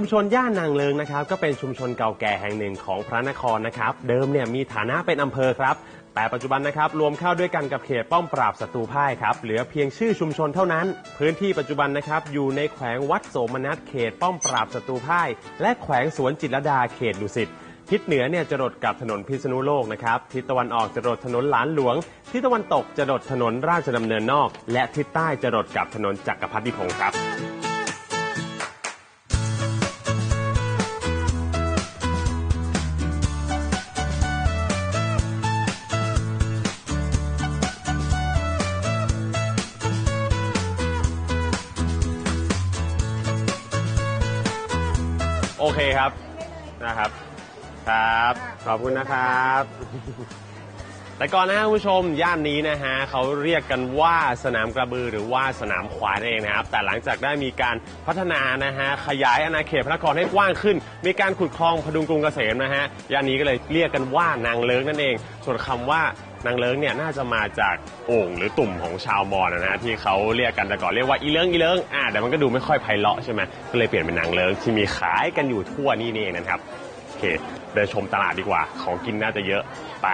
ชุมชนย่านนางเลิงนะครับ ก็เป็นชุมชนเก่าแก่แห่งหนึ่งของพระนครนะครับ เดิมเนี่ยมีฐานะเป็นอำเภอครับ แต่ปัจจุบันนะครับรวมเข้าด้วยกันกับเขตป้อมปราบศัตรูพ่ายครับ เหลือเพียงชื่อชุมชนเท่านั้น พื้นที่ปัจจุบันนะครับอยู่ในแขวงวัดโสมนัสเขตป้อมปราบศัตรูพ่าย และแขวงสวนจิตรลดาเขตดุสิตทิศเหนือเนี่ยจะรดกับถนนพิษณุโลกนะครับทิศตะวันออกจะรดถนนหลานหลวง ทิศตะวันตกจะรดถนนราชดำเนินนอก และทิศใต้จะรดกับถนนจักรพรรดิพงศ์ครับ โอเคครับนะครับ ครับ ขอบคุณนะครับ แต่ก่อนนะฮะคุณผู้ชมย่านนี้นะฮะเขาเรียกกันว่าสนามกระบือหรือว่าสนามควานเองนะครับ แต่หลังจากได้มีการพัฒนานะฮะขยายอาณาเขตพระนครให้กว้างขึ้น มีการขุดคลองพดุงกรุงเกษมนะฮะย่านนี้ก็เลยเรียกกันว่านางเลิงนั่นเอง ส่วนคำว่า นางเลิงเนี่ยน่าจะมาจากโอ่งหรือตุ่มของชาวมอญนะฮะที่เขาเรียกกันแต่ก่อนเรียกว่าอีเลิงอีเลิงอ่าแต่มันก็ดูไม่ค่อยไพเราะใช่ไหมก็เลยเปลี่ยนเป็นนางเลิงที่มีขายกันอยู่ทั่วนี่นี่เองนะครับโอเคเดินชมตลาดดีกว่าของกินน่าจะเยอะไป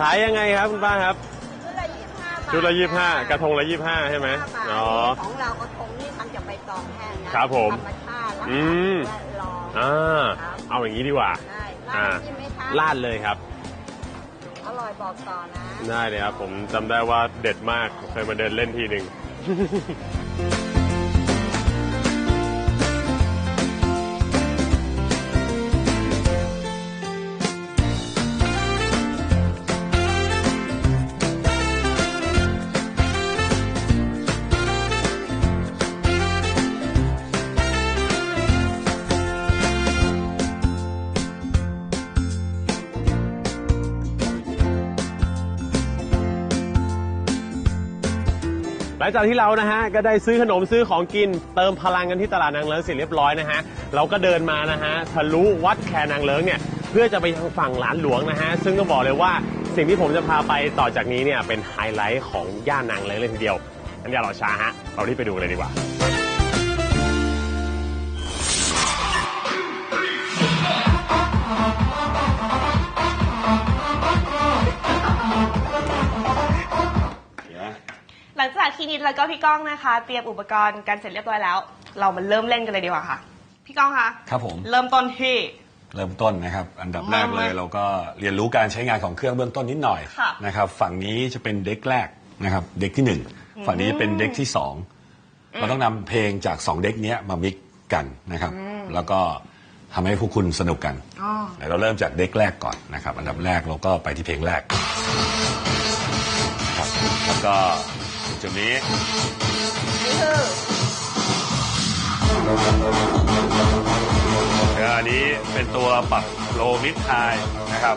ขายยังไงครับคุณป้าครับ ชุดละยี่สิบห้าบาทชุดละยี่ห้ากระทงละยี่ห้าใช่ไหมบาทอ๋อ ของเรากระทงนี่ทำจากใบตองแห้งนะครับผมธรรมชาติรักอืษามแวดล้อมอ่าครับเอาอย่างนี้ดีกว่า ได้อ่าร้านที่ไหมคะลาดเลยครับ อร่อยบอกต่อนะ ได้เลยครับ ผมจำได้ว่าเด็ดมาก เคยมาเดินเล่นทีหนึ่ง หลังจากที่เรานะฮะก็ได้ซื้อขนมซื้อของกิน เติมพลังกันที่ตลาดนางเลิ้งเสร็จเรียบร้อยนะฮะเราก็เดินมานะฮะทะลุวัดแคนางเลิ้งเนี่ยเพื่อจะไปทางฝั่งหลานหลวงนะฮะซึ่งก็บอกเลยว่าสิ่งที่ผมจะพาไปต่อจากนี้เนี่ยเป็นไฮไลท์ของย่านนางเลิ้งเลยทีเดียวงั้นอย่ารอช้าฮะเรารีบไปดูเลยดีกว่า หลังจากที่นิดแล้วก็พี่ก้องนะคะ เตรียมอุปกรณ์กันเสร็จเรียบร้อยแล้ว เรามาเริ่มเล่นกันเลยดีกว่าค่ะ พี่ก้องคะครับผม เริ่มต้นที่ เริ่มต้นนะครับ อันดับแรกมาเลยมาเราก็เรียนรู้การใช้งานของเครื่องเบื้องต้นนิดหน่อยค่ะ นะครับ ฝั่งนี้จะเป็นเด็กแรกนะครับ เด็กที่หนึ่งฝั่งนี้เป็นเด็กที่สองเราต้องนำเพลงจากสองเด็กเนี้ยมามิกกันนะครับ แล้วก็ทำให้พวกคุณสนุกกันอ๋อ เดี๋ยวเราเริ่มจากเด็กแรกก่อนนะครับ อันดับแรกเราก็ไปที่เพลงแรกครับแล้วก็ จุดนี้นี่คือแล้วอันนี้เป็นตัวปรับโลมิดไฮนะครับ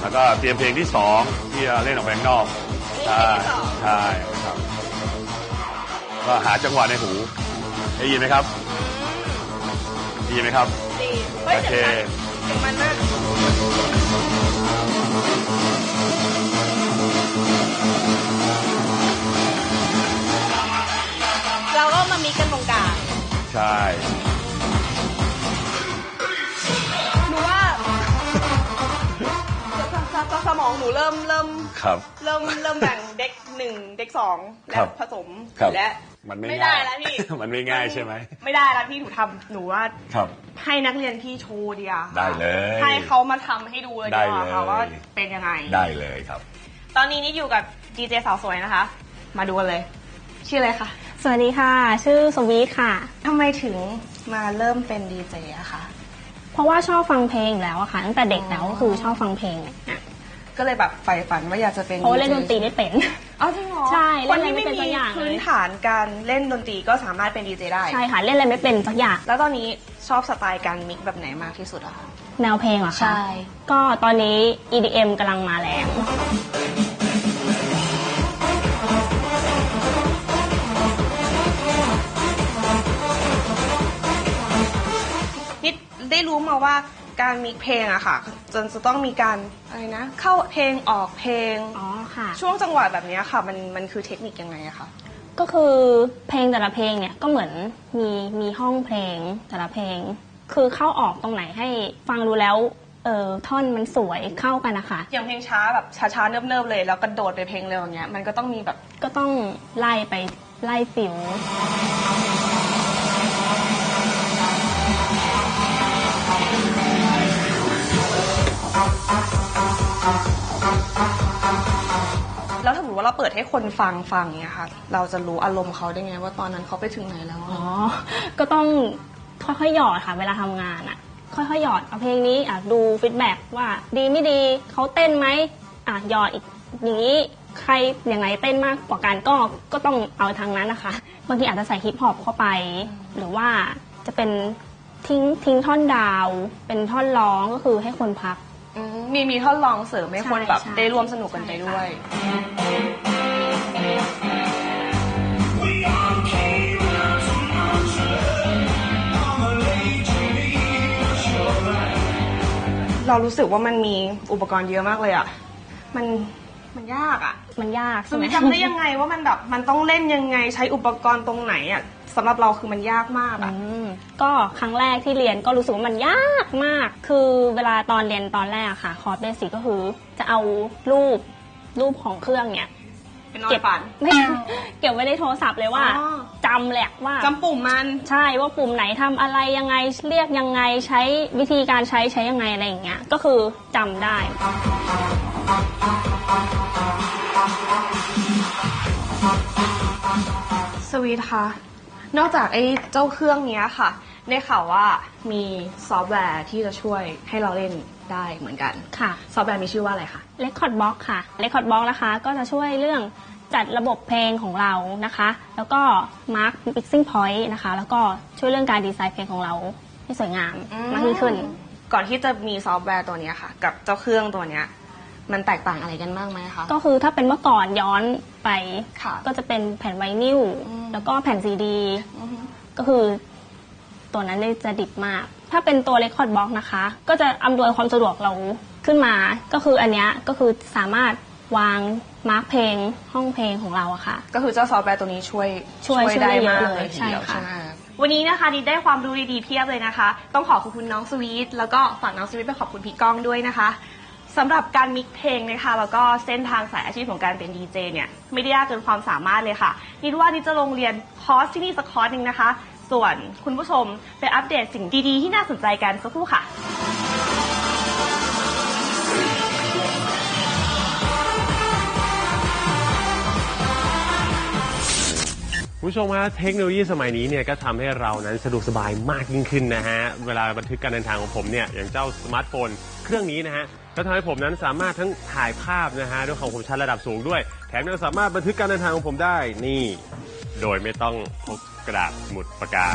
แล้วก็เตรียมเพลงที่สองที่จะเล่นออกไปข้างนอกใช่ใช่ครับก็หาจังหวะในหูได้ยินไหมครับได้ยินไหมครับดีเฮ้ยโอเคเสียงมันเสียงมันมาก ช่หนูว่าสสสมองหนูเริ่มเริ่มครับ เริ่มเริ่มแบ่งเด็กหนึ่งเด็กสองและครับผสมครับ และมันไม่ไม่ได้ง่ายแล้วพี่ มันไม่ง่ายใช่ไหมไม่ได้แล้วพี่หนูทำหนูว่าครับ ให้นักเรียนพี่โชว์ดีกว่าได้เลย ให้เขามาทำให้ดูเลยได้ดีกว่าเลยค่ะว่าเป็นยังไง ได้เลยครับ ตอนนี้นี่อยู่กับดีเจสาวสวยนะคะ มาดูกันเลย ชื่ออะไรคะ สวัสดีค่ะ ชื่อสวีทค่ะ ทำไมถึงมาเริ่มเป็นดีเจอะคะ เพราะว่าชอบฟังเพลงอยู่แล้วอะค่ะ ตั้งแต่เด็กแล้วก็คือชอบฟังเพลงอะก็เลยแบบใฝ่ฝันว่าอยากจะเป็น เพราะว่าเล่นดนตรีไม่เป็น อ๋อจริงเหรอใช่คนเล่ที่นอะไรไม่ไม่เป็นสัมีกอย่างเลย พื้นฐานการเล่นดนตรีก็สามารถเป็นดีเจได้ ใช่ค่ะ เล่นอะไรไม่เป็นสักอย่างแล้วตอนนี้ชอบสไตล์การมิกแบบไหนมากที่สุดอะคะ แนวเพลงเหรอคะใช่ก็ตอนนี้ EDM กำลังมาแรง ได้รู้มาว่าการมีเพลงอะค่ะจนจะต้องมีการอะไรนะ เข้าเพลงออกเพลงอ๋อค่ะ ช่วงจังหวะแบบเนี้ยค่ะ มันมันคือเทคนิคยังไงอะคะก็คือเพลงแต่ละเพลงเนี่ยก็เหมือนมีมีห้องเพลงแต่ละเพลง คือเข้าออกตรงไหนให้ฟังดูแล้วเออท่อนมันสวยเข้ากันนะคะอย่างเพลงช้าแบบช้าๆเนิบๆเลย แล้วกระโดดไปเพลงเร็วอย่างเงี้ยมันก็ต้องมีแบบก็ต้องไล่ไปไล่ฟิว แล้วเราเปิดให้คนฟังฟังเนี่ยค่ะ เราจะรู้อารมณ์เขาได้ไง ว่าตอนนั้นเขาไปถึงไหนแล้วอะ อ๋อ ก็ต้องค่อยๆหยอดค่ะ เวลาทำงานอะ ค่อยๆหยอดเอาเพลงนี้อะดูฟีดแบ็กว่าดีไม่ดีเขาเต้นไหมอะหยอดอีกอย่างนี้ใครอย่างไรเต้นมากกว่ากันก็ก็ต้องเอาทางนั้นนะคะบางทีอาจจะใส่ฮิปฮอปเข้าไป หรือว่าจะเป็นทิ้งทิ้งท่อนดาว เป็นท่อนร้องก็คือให้คนพัก อืมมีมีท่อนร้องเสริมให้คนใช่แบบใช่ ได้ร่วมสนุกกันไปด้วย เรารู้สึกว่ามันมีอุปกรณ์เยอะมากเลยอะมันมันยากอะมันยากจะใช่ไหมจำได้ยังไงว่ามันแบบมันต้องเล่นยังไงใช้อุปกรณ์ตรงไหนอะ สำหรับเราคือมันยากมากอะ อืมก็ครั้งแรกที่เรียนก็รู้สึกว่ามันยากมาก คือเวลาตอนเรียนตอนแรกอะค่ะ คอร์สเบสิกก็คือ จะเอารูปรูปของเครื่องเนี่ย เป็นนอนฝันไม่ เก็บไว้ในโทรศัพท์เลยว่าอ๋อจำแหลยอะว่าจำปุ่มมัน ใช่ว่าปุ่มไหนทำอะไรยังไงเรียกยังไงใช้วิธีการใช้ใช้ยังไงอะไรอย่างเงี้ยก็คือจำได้ สวีทค่ะ นอกจากไอ้เจ้าเครื่องเนี้ยค่ะ ได้ข่าวว่ามีซอฟต์แวร์ที่จะช่วยให้เราเล่นได้เหมือนกัน ค่ะ ซอฟต์แวร์มีชื่อว่าอะไรคะ Record Box ค่ะ Record Box นะคะ ก็จะช่วยเรื่องจัดระบบเพลงของเรานะคะ แล้วก็ Mark Mixing Point นะคะ แล้วก็ช่วยเรื่องการดีไซน์เพลงของเราให้สวยงามมากยิ่งขึ้น ก่อนที่จะมีซอฟต์แวร์ตัวเนี้ยค่ะ กับเจ้าเครื่องตัวเนี้ยมันแตกต่างอะไรกันบ้างไหมคะก็คือถ้าเป็นเมื่อก่อนย้อนไปค่ะก็จะเป็นแผ่นไวนิลอืม แล้วก็แผ่นซีดีอือฮึก็คือตัวนั้นเนี่ยจะดิบมาก ถ้าเป็นตัว Record Box นะคะ ก็จะอำนวยความสะดวกเราขึ้นมา ก็คืออันเนี้ยก็คือสามารถวางมาร์กเพลงห้องเพลงของเราอะค่ะ ก็คือเจ้าซอฟต์แวร์ตัวนี้ช่วยช่วยช่วยได้ได้เยมาอะกเลยเลยทีเดียวใช่ค่ะใช่ไหมวันนี้นะคะดิได้ความรู้ดีๆเพียบเลยนะคะ ต้องขอขอบคุณน้องสวีทแล้วก็ฝากน้องสวีทไปขอบคุณพี่ก้องด้วยนะคะ สำหรับการมิกเพลงนะคะแล้วก็เส้นทางสายอาชีพของการเป็นดีเจเนี่ยไม่ได้ยากเกินความสามารถเลยค่ะนิดว่านิดจะลงเรียนคอร์สที่นี่สักคอร์สหนึ่งนะคะ ส่วนคุณผู้ชมไปอัปเดตสิ่งดีๆ ที่น่าสนใจกันสักครู่ค่ะ คุณผู้ชมฮะเทคโนโลยีสมัยนี้เนี่ยก็ทำให้เรานั้นสะดวกสบายมากยิ่งขึ้นนะฮะ เวลาบันทึกการเดินทางของผมเนี่ยอย่างเจ้าสมาร์ทโฟนเครื่องนี้นะฮะก็ทำให้ผมนั้นสามารถทั้งถ่ายภาพนะฮะด้วยความคมชัดระดับสูงด้วย แถมยังสามารถบันทึกการเดินทางของผมได้นี่ โดยไม่ต้องพกกระดาษสมุดปากกา